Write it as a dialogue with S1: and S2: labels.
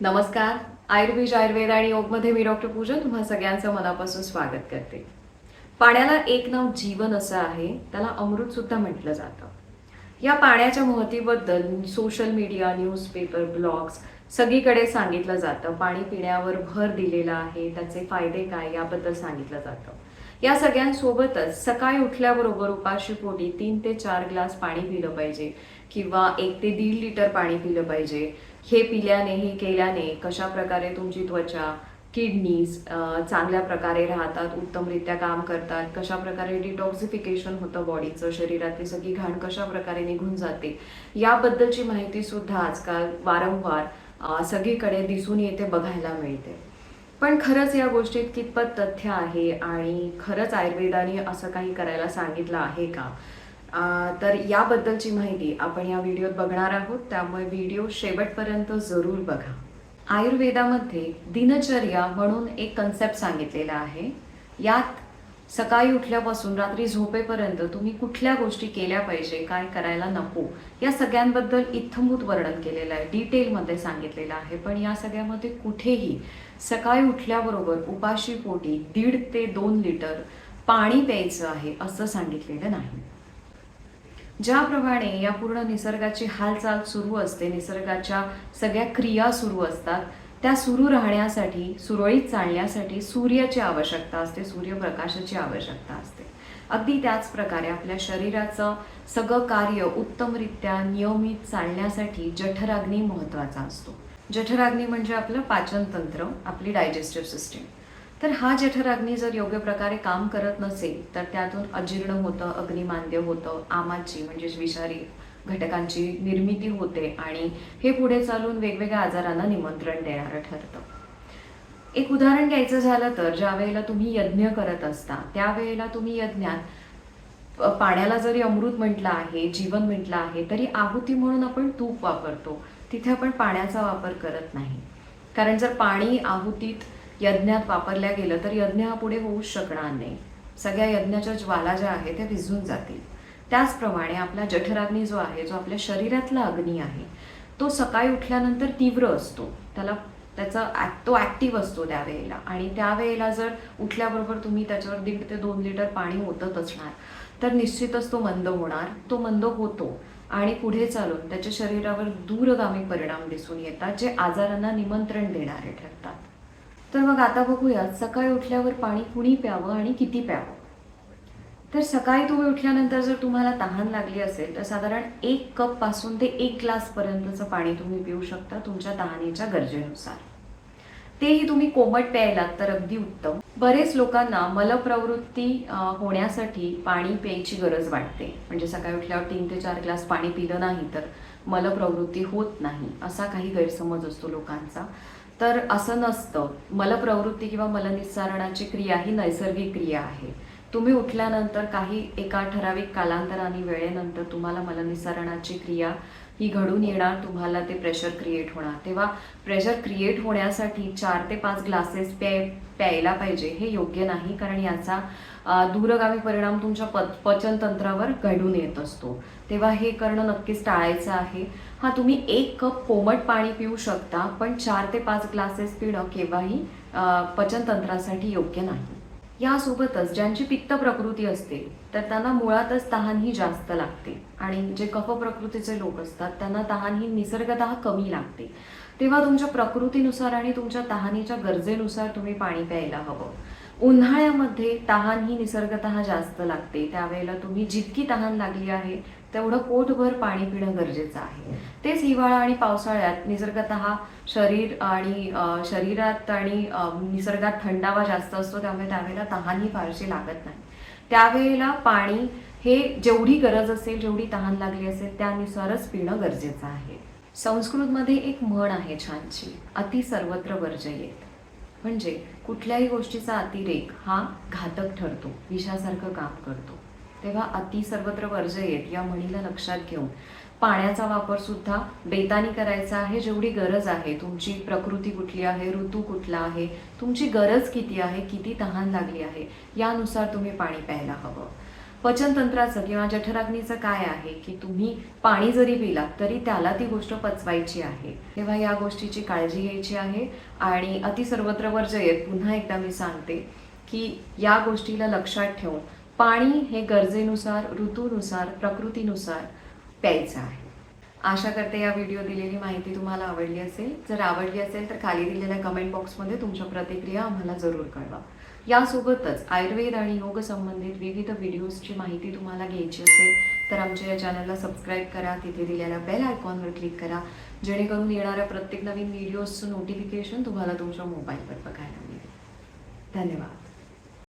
S1: नमस्कार. आयुर्वेद आयुर्वेद आणि योगमध्ये मी डॉक्टर पूजा तुम्हा सगळ्यांचं मनापासून स्वागत करते. पाण्याला एक नाव जीवन असं आहे त्याला अमृत सुद्धा म्हटलं जातं. या पाण्याच्या महतीबद्दल सोशल मीडिया न्यूजपेपर ब्लॉग्स सगळीकडे सांगितलं जातं. पाणी पिण्यावर भर दिलेला आहे त्याचे फायदे काय याबद्दल सांगितलं जातं. या सगळ्यांसोबतच सकाळी उठल्याबरोबर उपाशी पोटी तीन ते चार ग्लास पाणी पिलं पाहिजे. किंवा एक ते दीड लिटर पाणी पिलं पाहिजे. हे पिल्याने हे केल्याने कशा प्रकारे तुमची त्वचा किडनीज चांगल्या प्रकारे राहतात उत्तमरित्या काम करतात कशा प्रकारे डिटॉक्सिफिकेशन होतं बॉडीचं शरीरातली सगळी घाण कशा प्रकारे निघून जाते याबद्दलची माहिती सुद्धा आजकाल वारंवार सगळीकडे दिसून येते बघायला मिळते. पण खरंच या गोष्टीत कितपत तथ्य आहे आणि खरंच आयुर्वेदाने असं काही करायला सांगितलं आहे का? तर याबद्दलची माहिती आपण या व्हिडिओत बघणार आहोत. त्यामुळे व्हिडिओ शेवटपर्यंत जरूर बघा. आयुर्वेदामध्ये दिनचर्या म्हणून एक कन्सेप्ट सांगितलेला आहे. यात सकाळी उठल्यापासून रात्री झोपेपर्यंत तुम्ही कुठल्या गोष्टी केल्या पाहिजे काय करायला नको या सगळ्यांबद्दल इत्थंभूत वर्णन केलेलं आहे. डिटेलमध्ये सांगितलेलं आहे. पण या सगळ्यामध्ये कुठेही सकाळी उठल्याबरोबर उपाशी पोटी दीड ते दोन लिटर पाणी प्यायचं आहे असं सांगितलेलं नाही. ज्याप्रमाणे या पूर्ण निसर्गाची हालचाल सुरू असते निसर्गाच्या सगळ्या क्रिया सुरू असतात त्या सुरू राहण्यासाठी सुरळीत चालण्यासाठी सूर्याची आवश्यकता असते सूर्यप्रकाशाची आवश्यकता असते. अगदी त्याच प्रकारे आपल्या शरीराचं सगळं कार्य उत्तमरित्या नियमित चालण्यासाठी जठराग्नी महत्त्वाचा असतो. जठराग्नी म्हणजे आपलं पाचनतंत्र आपली डायजेस्टिव्ह सिस्टीम. तर हा जठराग्नी जर योग्य प्रकारे काम करत नसेल तर त्यातून अजीर्ण होतं अग्निमांद्य होतं आमाची म्हणजेच विषारी घटकांची निर्मिती होते आणि हे पुढे चालून वेगवेगळ्या आजारांना निमंत्रण देणारं ठरतं. एक उदाहरण घ्यायचं झालं तर ज्या वेळेला तुम्ही यज्ञ करत असता त्यावेळेला तुम्ही यज्ञात पाण्याला जरी अमृत म्हटलं आहे जीवन म्हटलं आहे तरी आहुती म्हणून आपण तूप वापरतो. तिथे आपण पाण्याचा वापर करत नाही. कारण जर पाणी आहुतीत यज्ञात वापरल्या गेलं तर यज्ञ हा पुढे होऊच शकणार नाही. सगळ्या यज्ञाच्या ज्वाला ज्या आहेत त्या विझून जातील. त्याचप्रमाणे आपला जठराग्नी जो आहे जो आपल्या शरीरातला अग्नी आहे तो सकाळी उठल्यानंतर तीव्र असतो. त्याला त्याचा ॲक् तो ऍक्टिव्ह असतो त्यावेळेला. आणि त्यावेळेला जर उठल्याबरोबर तुम्ही त्याच्यावर दीड ते दोन लिटर पाणी ओतत असणार तर निश्चितच तो मंद होणार. तो मंद होतो आणि पुढे चालून त्याच्या शरीरावर दूरगामी परिणाम दिसून येतात जे आजारांना निमंत्रण देणारे ठरतात. तर मग आता बघूयात सकाळी उठल्यावर पाणी कुणी प्यावं आणि किती प्यावं? तर सकाळी तुम्ही उठल्यानंतर जर तुम्हाला तहान लागली असेल तर साधारण एक कपपासून ते एक ग्लास पर्यंतचं पाणी तुम्ही पिऊ शकता तुमच्या तहानेच्या गरजेनुसार. तेही तुम्ही कोमट प्यायलात तर अगदी उत्तम. बरेच लोकांना मलप्रवृत्ती होण्यासाठी पाणी प्यायची गरज वाटते. म्हणजे सकाळी उठल्यावर तीन ते चार ग्लास पाणी पिलं नाही तर मलप्रवृत्ती होत नाही असा काही गैरसमज असतो लोकांचा. तर असं नसतं. मलप्रवृत्ती किंवा मलनिस्सारणाची क्रिया ही नैसर्गिक क्रिया आहे. तुम्ही उठल्यानंतर काही एका ठराविक कालांतराने वेळेनंतर तुम्हाला मलनिसरणाची क्रिया ही घडून येणार तुम्हाला ते प्रेशर क्रिएट होणार. तेव्हा प्रेशर क्रिएट होण्यासाठी चार ते पाच ग्लासेस प्या प्यायला पाहिजे हे योग्य नाही कारण याचा दूरगामी परिणाम तुमच्या प पचनतंत्रावर घडून येत असतो. तेव्हा हे करणं नक्कीच टाळायचं आहे. हा तुम्ही एक कप कोमट पाणी पिऊ शकता पण चार ते पाच ग्लासेस पिणं केव्हाही पचनतंत्रासाठी योग्य नाही. यासोबतच ज्यांची पित्त प्रकृती असते तर त्यांना मुळातच तहान ही जास्त लागते. आणि जे कफ प्रकृतीचे लोक असतात त्यांना तहान ही निसर्गतः कमी लागते. तेव्हा तुमच्या प्रकृतीनुसार आणि तुमच्या तहानीच्या गरजेनुसार तुम्ही पाणी प्यायला हवं. उन्हाळ्यामध्ये तहान ही निसर्गत जास्त लागते. त्यावेळेला तुम्ही जितकी तहान लागली आहे तेवढं पोटभर पाणी पिणं गरजेचं आहे. तेच हिवाळा आणि पावसाळ्यात निसर्गत शरीर आणि शरीरात आणि निसर्गात थंडावा जास्त असतो त्यामुळे त्यावेळेला तहान ही फारशी लागत नाही. त्यावेळेला पाणी हे जेवढी गरज असेल जेवढी तहान लागली असेल त्यानुसारच पिणं गरजेचं आहे. संस्कृतमध्ये एक म्हण आहे छानशी अति सर्वत्र वर्जयेत. म्हणजे कुठल्याही गोष्टीचा अतिरेक हा घातक ठरतो विषासारखं काम करतो. तेव्हा अति सर्वत्र वर्जयेत या म्हणीला लक्षात घेऊन. पाण्याचा वापर सुद्धा बेतानी करायचा आहे जेवढी गरज आहे. तुमची प्रकृती कुठली आहे ऋतू कुठला आहे तुमची गरज किती आहे किती तहान लागली आहे यानुसार तुम्ही पाणी प्यायला हवं. पचनतंत्राचं किंवा जठराग्नीचं काय आहे की तुम्ही पाणी जरी पिलात तरी त्याला ती गोष्ट पचवायची आहे. तेव्हा या गोष्टीची काळजी घ्यायची आहे आणि अति सर्वत्र वर्जयेत पुन्हा एकदा मी सांगते की या गोष्टीला लक्षात ठेवून पाणी हे गरजेनुसार ऋतूनुसार प्रकृतीनुसार प्यायचं आहे. आशा करते या व्हिडिओ दिलेली माहिती तुम्हाला आवडली असेल. जर आवडली असेल तर खाली दिलेल्या कमेंट बॉक्समध्ये तुमच्या प्रतिक्रिया आम्हाला जरूर कळवा. यासोबतच आयुर्वेद आणि योग संबंधित विविध व्हिडिओजची माहिती तुम्हाला घ्यायची असेल तर आमच्या या चॅनलला सबस्क्राईब करा. तिथे दिलेल्या बेल आयकॉनवर क्लिक करा. जेणेकरून येणाऱ्या प्रत्येक नवीन व्हिडिओजचं नोटिफिकेशन तुम्हाला तुमच्या मोबाईलवर बघायला मिळेल. धन्यवाद.